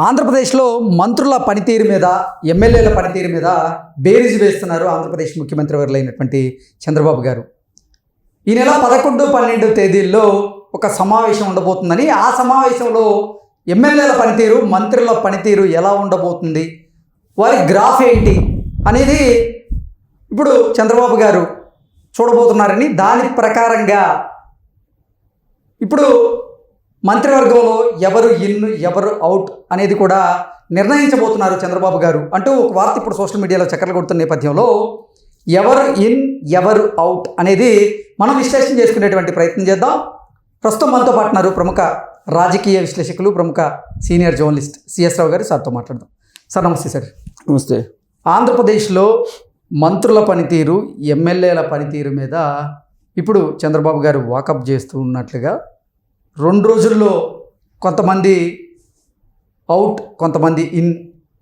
ఆంధ్రప్రదేశ్లో మంత్రుల పనితీరు మీద ఎమ్మెల్యేల పనితీరు మీద బేరీజు వేస్తున్నారు ఆంధ్రప్రదేశ్ ముఖ్యమంత్రి వర్లైనటువంటి చంద్రబాబు గారు. ఈ నెల పదకొండు పన్నెండు తేదీల్లో ఒక సమావేశం ఉండబోతుందని ఆ సమావేశంలో ఎమ్మెల్యేల పనితీరు మంత్రుల పనితీరు ఎలా ఉండబోతుంది వారి గ్రాఫ్ ఏంటి అనేది ఇప్పుడు చంద్రబాబు గారు చూడబోతున్నారని దాని ప్రకారంగా ఇప్పుడు మంత్రివర్గంలో ఎవరు ఇన్ ఎవరు అవుట్ అనేది కూడా నిర్ణయించబోతున్నారు చంద్రబాబు గారు. అంటూ ఒక వార్త ఇప్పుడు సోషల్ మీడియాలో చక్కర్లు కొడుతున్న నేపథ్యంలో ఎవరు ఇన్ ఎవరు అవుట్ అనేది మనం విశ్లేషణ చేసుకునేటువంటి ప్రయత్నం చేద్దాం. ప్రస్తుతం మనతో పాటు ఉన్నారు ప్రముఖ రాజకీయ విశ్లేషకులు ప్రముఖ సీనియర్ జర్నలిస్ట్ సిఎస్ రావు గారు. సార్తో మాట్లాడదాం. సార్ నమస్తే సార్. నమస్తే. ఆంధ్రప్రదేశ్లో మంత్రుల పనితీరు ఎమ్మెల్యేల పనితీరు మీద ఇప్పుడు చంద్రబాబు గారు వాకప్ చేస్తూ ఉన్నట్లుగా రెండు రోజుల్లో కొంతమంది అవుట్ కొంతమంది ఇన్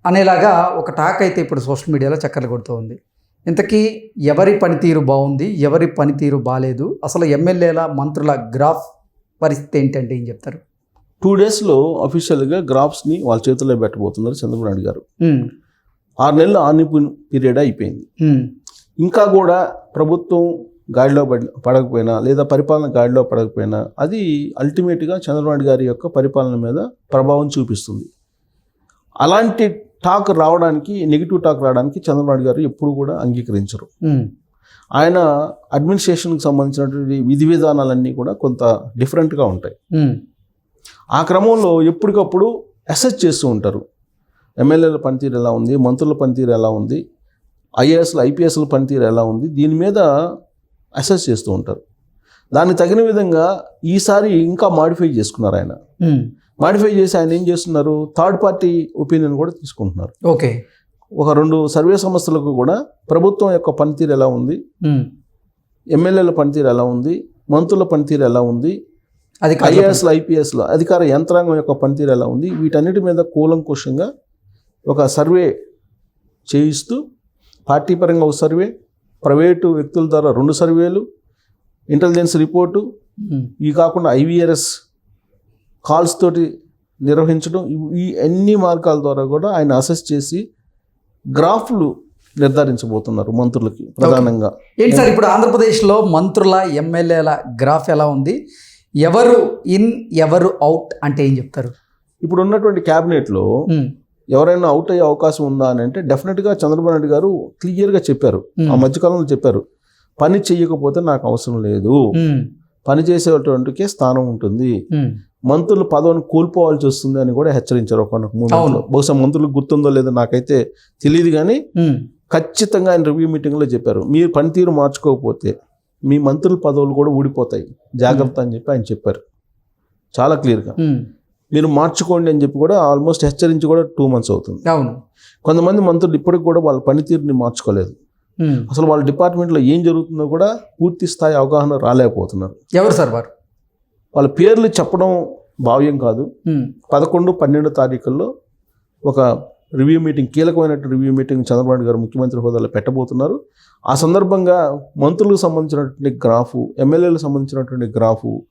అనేలాగా ఒక టాక్ అయితే ఇప్పుడు సోషల్ మీడియాలో చక్కర్లు కొడుతూ ఉంది. ఇంతకీ ఎవరి పనితీరు బాగుంది? ఎవరి పనితీరు బాగాలేదు అసలు ఎమ్మెల్యేల మంత్రుల గ్రాఫ్ పరిస్థితి ఏంటంటే ఏం చెప్తారు? టూ డేస్లో అఫీషియల్గా గ్రాఫ్స్ని వాళ్ళ చేతుల్లో పెట్టబోతున్నారు చంద్రబాబు నాయుడు గారు. ఉమ్, ఆరు నెలల ఆనిపు పీరియడ్ అయిపోయింది. ఉమ్, ఇంకా కూడా ప్రభుత్వం గాడిలో పడ- పడకపోయినా లేదా పరిపాలన గాడిలో పడకపోయినా అది అల్టిమేట్గా చంద్రబాబు గారి యొక్క పరిపాలన మీద ప్రభావం చూపిస్తుంది. అలాంటి టాక్ రావడానికి నెగిటివ్ టాక్ రావడానికి చంద్రబాబు గారు ఎప్పుడు కూడా అంగీకరించరు. ఉమ్, ఆయన అడ్మినిస్ట్రేషన్కి సంబంధించినటువంటి విధి విధానాలన్నీ కూడా కొంత డిఫరెంట్గా ఉంటాయి. ఉమ్, ఆ క్రమంలో ఎప్పటికప్పుడు అసెస్ చేస్తూ ఉంటారు. ఎమ్మెల్యేల పనితీరు ఎలా ఉంది? మంత్రుల పనితీరు ఎలా ఉంది? ఐఏఎస్ల ఐపీఎస్ల పనితీరు ఎలా ఉంది? దీని మీద అసెస్ చేస్తూ ఉంటారు. దానికి తగిన విధంగా ఈసారి ఇంకా మాడిఫై చేసుకున్నారు ఆయన. మాడిఫై చేసి ఆయన ఏం చేస్తున్నారు? థర్డ్ పార్టీ ఒపీనియన్ కూడా తీసుకుంటున్నారు. ఓకే ఒక రెండు సర్వే సంస్థలకు కూడా ప్రభుత్వం యొక్క పనితీరు ఎలా ఉంది? ఎమ్మెల్యేల పనితీరు ఎలా ఉంది? మంత్రుల పనితీరు ఎలా ఉంది. ఐఏఎస్లు ఐపీఎస్లు అధికార యంత్రాంగం యొక్క పనితీరు ఎలా ఉంది? వీటన్నిటి మీద కూలంకుషంగా ఒక సర్వే చేయిస్తూ పార్టీ పరంగా ఒక సర్వే ప్రైవేటు వ్యక్తుల ద్వారా రెండు సర్వేలు ఇంటెలిజెన్స్ రిపోర్టు ఇవి కాకుండా ఐవీఆర్ఎస్ కాల్స్ తోటి నిర్వహించడం ఈ అన్ని మార్గాల ద్వారా కూడా ఆయన అసెస్ చేసి గ్రాఫ్లు నిర్ధారించబోతున్నారు మంత్రులకి ప్రధానంగా. ఏంటి సార్ ఇప్పుడు ఆంధ్రప్రదేశ్లో మంత్రుల ఎమ్మెల్యేల గ్రాఫ్ ఎలా ఉంది? ఎవరు ఇన్ ఎవరు అవుట్ అంటే ఏం చెప్తారు? ఇప్పుడు ఉన్నటువంటి క్యాబినెట్లో ఎవరైనా అవుట్ అయ్యే అవకాశం ఉందా అని అంటే డెఫినెట్గా చంద్రబాబు నాయుడు గారు క్లియర్గా చెప్పారు. ఆ మధ్యకాలంలో చెప్పారు. పని చెయ్యకపోతే నాకు అవసరం లేదు. పని చేసేటువంటికే స్థానం ఉంటుంది. మంత్రులు పదవిని కోల్పోవాల్సి వస్తుంది అని కూడా హెచ్చరించారు ఒక మూమెంట్లో అవును. బహుశా మంత్రులకు గుర్తుందో లేదో నాకైతే తెలియదు కానీ ఖచ్చితంగా ఆయన రివ్యూ మీటింగ్లో చెప్పారు. మీరు పనితీరు మార్చుకోకపోతే మీ మంత్రుల పదవులు కూడా ఊడిపోతాయి. జాగ్రత్త అని చెప్పి ఆయన చెప్పారు. చాలా క్లియర్గా మీరు మార్చుకోండి అని చెప్పి కూడా ఆల్మోస్ట్ హెచ్చరించి కూడా టూ మంత్స్ అవుతుంది. అవును. కొంతమంది మంత్రులు ఇప్పటికి కూడా వాళ్ళ పనితీరుని మార్చుకోలేదు. అసలు వాళ్ళ డిపార్ట్మెంట్లో ఏం జరుగుతుందో కూడా పూర్తి స్థాయి అవగాహన రాలేకపోతున్నారు. ఎవరు సార్ వారు? వాళ్ళ పేర్లు చెప్పడం భావ్యం కాదు. పదకొండు పన్నెండు తారీఖుల్లో ఒక రివ్యూ మీటింగ్ కీలకమైనటువంటి రివ్యూ మీటింగ్ చంద్రబాబు నాయుడు గారు ముఖ్యమంత్రి హోదాలో పెట్టబోతున్నారు. ఆ సందర్భంగా మంత్రులకు సంబంధించినటువంటి గ్రాఫు ఎమ్మెల్యేలకు సంబంధించినటువంటి గ్రాఫు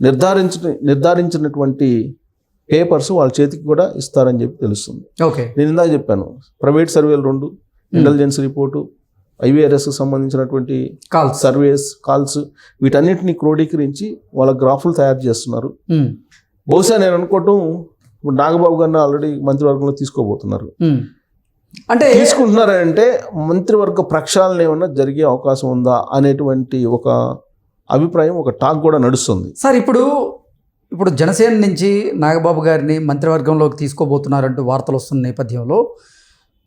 నిర్ధారించిన నిర్ధారించినటువంటి పేపర్స్ వాళ్ళ చేతికి కూడా ఇస్తారని చెప్పి తెలుస్తుంది. ఓకే. నేను ఇందాక చెప్పాను ప్రైవేట్ సర్వేలు రెండు ఇంటెలిజెన్స్ రిపోర్టు ఐవీఆర్ఎస్కి సంబంధించినటువంటి కాల్స్ సర్వేస్ కాల్స్ వీటన్నిటిని క్రోడీకరించి వాళ్ళ గ్రాఫులు తయారు చేస్తున్నారు. ఉమ్, బహుశా నేను అనుకోవటం ఇప్పుడు నాగబాబు గారిని ఆల్రెడీ మంత్రివర్గంలో తీసుకోబోతున్నారు. ఉమ్. అంటే తీసుకుంటున్నారంటే మంత్రివర్గ ప్రక్షాళన ఏమన్నా జరిగే అవకాశం ఉందా అనేటువంటి ఒక అభిప్రాయం ఒక టాక్ కూడా నడుస్తుంది. సార్ ఇప్పుడు ఇప్పుడు జనసేన నుంచి నాగబాబు గారిని మంత్రివర్గంలోకి తీసుకోబోతున్నారంటూ వార్తలు వస్తున్న నేపథ్యంలో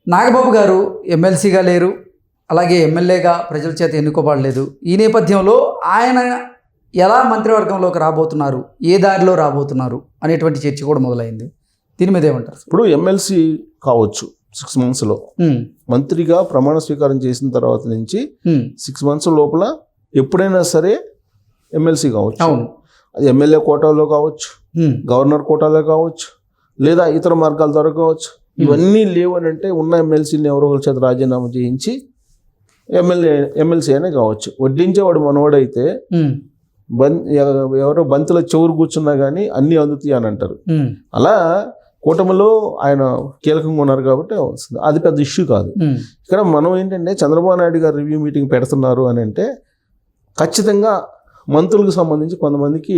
నాగబాబు గారు ఎమ్మెల్సీగా లేరు అలాగే ఎమ్మెల్యేగా ప్రజల చేత ఎన్నుకోబడలేదు. ఈ నేపథ్యంలో ఆయన ఎలా మంత్రివర్గంలోకి రాబోతున్నారు ఏ దారిలో రాబోతున్నారు అనేటువంటి చర్చ కూడా మొదలైంది. దీని మీద ఏమంటారు? ఇప్పుడు ఎమ్మెల్సీ కావచ్చు సిక్స్ మంత్స్లో మంత్రిగా ప్రమాణ స్వీకారం చేసిన తర్వాత నుంచి సిక్స్ మంత్స్ లోపల ఎప్పుడైనా సరే ఎమ్మెల్సీ కావచ్చు. అవును. అది ఎమ్మెల్యే కోటాలో కావచ్చు గవర్నర్ కోటాలో కావచ్చు లేదా ఇతర మార్గాల ద్వారా కావచ్చు. ఇవన్నీ లేవు అని అంటే ఉన్న ఎమ్మెల్సీని ఎవరో ఒకరి చేత రాజీనామా చేయించి ఎమ్మెల్యే ఎమ్మెల్సీ అనే కావచ్చు. వడ్డించేవాడు మనవాడైతే బం ఎవరో బంతిలో చెవురు కూర్చున్నా కానీ అన్నీ అందుతాయి అని అంటారు. అలా కూటమిలో ఆయన కీలకంగా ఉన్నారు కాబట్టి వస్తుంది అది పెద్ద ఇష్యూ కాదు. ఇక్కడ మనం ఏంటంటే చంద్రబాబు నాయుడు గారు రివ్యూ మీటింగ్ పెడుతున్నారు అని అంటే ఖచ్చితంగా మంత్రులకు సంబంధించి కొంతమందికి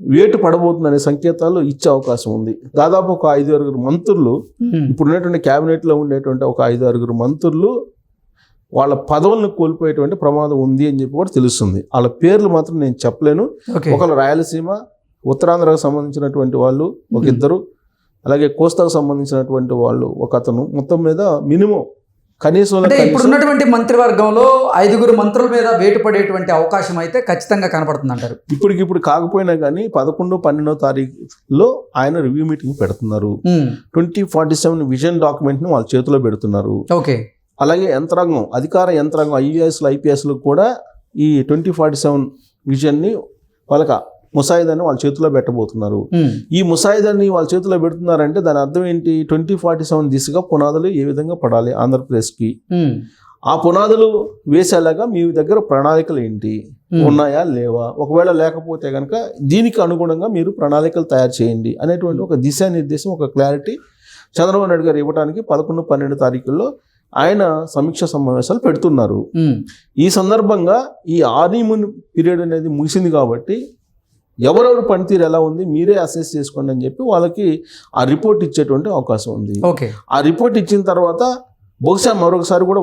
వేటు పడబోతుందనే సంకేతాలు ఇచ్చే అవకాశం ఉంది. దాదాపు ఒక ఐదు ఆరుగురు మంత్రులు ఇప్పుడు ఉన్నటువంటి క్యాబినెట్లో ఉండేటువంటి ఒక ఐదు ఆరుగురు మంత్రులు వాళ్ళ పదవులను కోల్పోయేటువంటి ప్రమాదం ఉంది అని చెప్పి కూడా తెలుస్తుంది. వాళ్ళ పేర్లు మాత్రం నేను చెప్పలేను. ఒకళ్ళు రాయలసీమ ఉత్తరాంధ్రకు సంబంధించినటువంటి వాళ్ళు ఒక ఇద్దరు అలాగే కోస్తాకు సంబంధించినటువంటి వాళ్ళు ఒక అతను. మొత్తం మీద మినిమం కనీసం ఇప్పుడు ఉన్నటువంటి మంత్రివర్గంలో ఐదుగురు మంత్రుల మీద వేటు పడేటువంటి అవకాశం అయితే ఖచ్చితంగా కనపడుతుంది అంటారు ఇప్పటికిప్పుడు కాకపోయినా కానీ పదకొండు పన్నెండో తారీఖులో ఆయన రివ్యూ మీటింగ్ పెడుతున్నారు. ట్వంటీ ఫార్టీ సెవెన్ విజన్ డాక్యుమెంట్ని వాళ్ళ చేతిలో పెడుతున్నారు. ఓకే. అలాగే యంత్రాంగం అధికార యంత్రాంగం ఐఏఎస్లు ఐపీఎస్లు కూడా ఈ ట్వంటీ ఫార్టీ సెవెన్ విజన్ని వాళ్ళకి ముసాయిదాన్ని వాళ్ళ చేతిలో పెట్టబోతున్నారు. ఈ ముసాయిదాన్ని వాళ్ళ చేతిలో పెడుతున్నారంటే దాని అర్థం ఏంటి? ట్వంటీ ఫార్టీ సెవెన్ దిశగా పునాదులు ఏ విధంగా పడాలి ఆంధ్రప్రదేశ్కి? ఆ పునాదులు వేసేలాగా మీ దగ్గర ప్రణాళికలు ఏంటి? ఉన్నాయా? లేవా? ఒకవేళ లేకపోతే కనుక దీనికి అనుగుణంగా మీరు ప్రణాళికలు తయారు చేయండి అనేటువంటి ఒక దిశానిర్దేశం ఒక క్లారిటీ చంద్రబాబు నాయుడు గారు ఇవ్వడానికి పదకొండు పన్నెండు తారీఖుల్లో ఆయన సమీక్ష సమావేశాలు పెడుతున్నారు. ఈ సందర్భంగా ఈ ఆర్నిమూన్ పీరియడ్ అనేది ముగిసింది కాబట్టి ఎవరెవరు పనితీరు ఎలా ఉంది మీరే అసెస్ చేసుకోండి అని చెప్పి వాళ్ళకి ఆ రిపోర్ట్ ఇచ్చేటువంటి అవకాశం ఉంది. ఓకే. ఆ రిపోర్ట్ ఇచ్చిన తర్వాత బహుశా మరొకసారి కూడా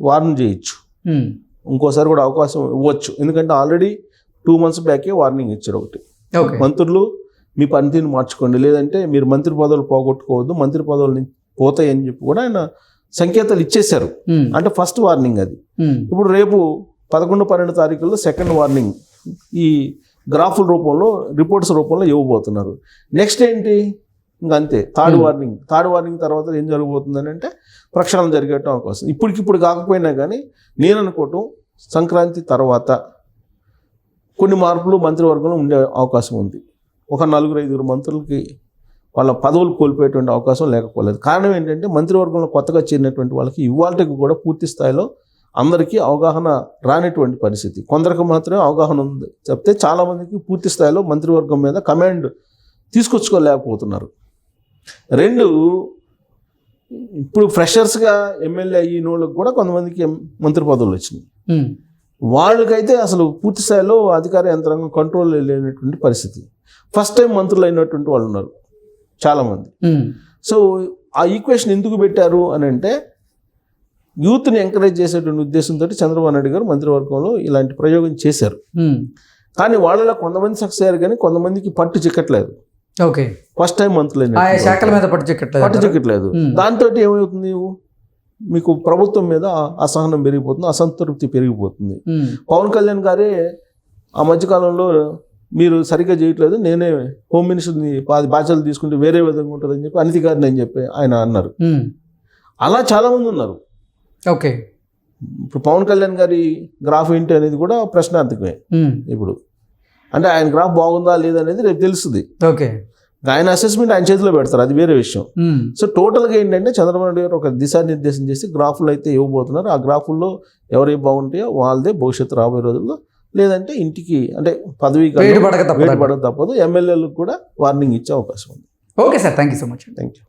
వార్న్ చేయొచ్చు. ఇంకోసారి కూడా అవకాశం ఇవ్వచ్చు. ఎందుకంటే ఆల్రెడీ టూ మంత్స్ బ్యాకే వార్నింగ్ ఇచ్చారు ఒకటి. మంత్రులు మీ పనితీరుని మార్చుకోండి. లేదంటే మీరు మంత్రి పదవులు పోగొట్టుకోవద్దు మంత్రి పదవులు పోతాయి అని చెప్పి కూడా ఆయన సంకేతాలు ఇచ్చేశారు. అంటే ఫస్ట్ వార్నింగ్ అది. ఇప్పుడు రేపు పదకొండు పన్నెండు తారీఖుల్లో సెకండ్ వార్నింగ్ ఈ గ్రాఫుల రూపంలో రిపోర్ట్స్ రూపంలో ఇవ్వబోతున్నారు. నెక్స్ట్ ఏంటి? ఇంకా అంతే. Third Hmm. Warning. Third warning తర్వాత ఏం జరగబోతుందని అంటే ప్రక్షాళన జరిగేట అవకాశం. ఇప్పటికిప్పుడు కాకపోయినా కానీ నేను అనుకోవటం సంక్రాంతి తర్వాత కొన్ని మార్పులు మంత్రివర్గంలో ఉండే అవకాశం ఉంది. ఒక నలుగురు ఐదుగురు మంత్రులకి వాళ్ళ పదవులు కోల్పోయేటువంటి అవకాశం లేకపోలేదు. కారణం ఏంటంటే మంత్రివర్గంలో కొత్తగా చేరినటువంటి వాళ్ళకి ఇవాళకి కూడా పూర్తి స్థాయిలో అందరికీ అవగాహన రానటువంటి పరిస్థితి. కొందరికి మాత్రమే అవగాహన ఉంది. చెప్తే చాలామందికి పూర్తి స్థాయిలో మంత్రివర్గం మీద కమాండ్ తీసుకొచ్చుకోలేకపోతున్నారు. రెండు ఇప్పుడు ఫ్రెషర్స్గా ఎమ్మెల్యే అయిన వాళ్ళకి కూడా కొంతమందికి మంత్రి పదవులు వచ్చినాయి. వాళ్ళకైతే అసలు పూర్తి స్థాయిలో అధికార యంత్రాంగం కంట్రోల్ లేనటువంటి పరిస్థితి. ఫస్ట్ టైం మంత్రులు అయినటువంటి వాళ్ళు ఉన్నారు. చాలామంది. సో ఆ ఈక్వేషన్ ఎందుకు పెట్టారు అని అంటే యూత్ని ఎంకరేజ్ చేసేటువంటి ఉద్దేశంతో చంద్రబాబు నాయుడు గారు మంత్రివర్గంలో ఇలాంటి ప్రయోగం చేశారు. కానీ వాళ్ళలో కొంతమంది సక్సెస్ అయ్యారు కానీ కొంతమందికి పట్టు చిక్కట్లేదు. ఓకే. ఫస్ట్ టైం మంత్రులు ఆయా శాఖల మీద పట్టు చిక్కట్లేదు. పట్టు? చిక్కట్లేదు. దాంతో ఏమవుతుంది? మీకు ప్రభుత్వం మీద అసహనం పెరిగిపోతుంది అసంతృప్తి పెరిగిపోతుంది. పవన్ కళ్యాణ్ గారే ఆ మధ్యకాలంలో మీరు సరిగ్గా చేయట్లేదు నేనే హోమ్ మినిస్టర్ని బాధ్యతలు తీసుకుంటే వేరే విధంగా ఉంటుందని చెప్పి అనితి గారిని అని చెప్పి ఆయన అన్నారు. అలా చాలామంది ఉన్నారు. ఓకే. ఇప్పుడు పవన్ కళ్యాణ్ గారి గ్రాఫ్ ఏంటి అనేది కూడా ప్రశ్నార్థకమే. ఇప్పుడు అంటే ఆయన గ్రాఫ్ బాగుందా లేదా అనేది రేపు తెలుస్తుంది. ఓకే. ఆయన అసెస్మెంట్ ఆయన చేతిలో పెడతారు అది వేరే విషయం. సో టోటల్గా ఏంటంటే చంద్రబాబు నాయుడు గారు ఒక దిశానిర్దేశం చేసి గ్రాఫ్లు అయితే ఇవ్వబోతున్నారు. ఆ గ్రాఫుల్లో ఎవరైతే బాగుంటాయో వాళ్ళదే భవిష్యత్తు రాబోయే రోజుల్లో లేదంటే ఇంటికి అంటే పదవీ పడక తప్పదు. ఎమ్మెల్యేలకు కూడా వార్నింగ్ ఇచ్చే అవకాశం ఉంది. Okay sir thank you so much thank you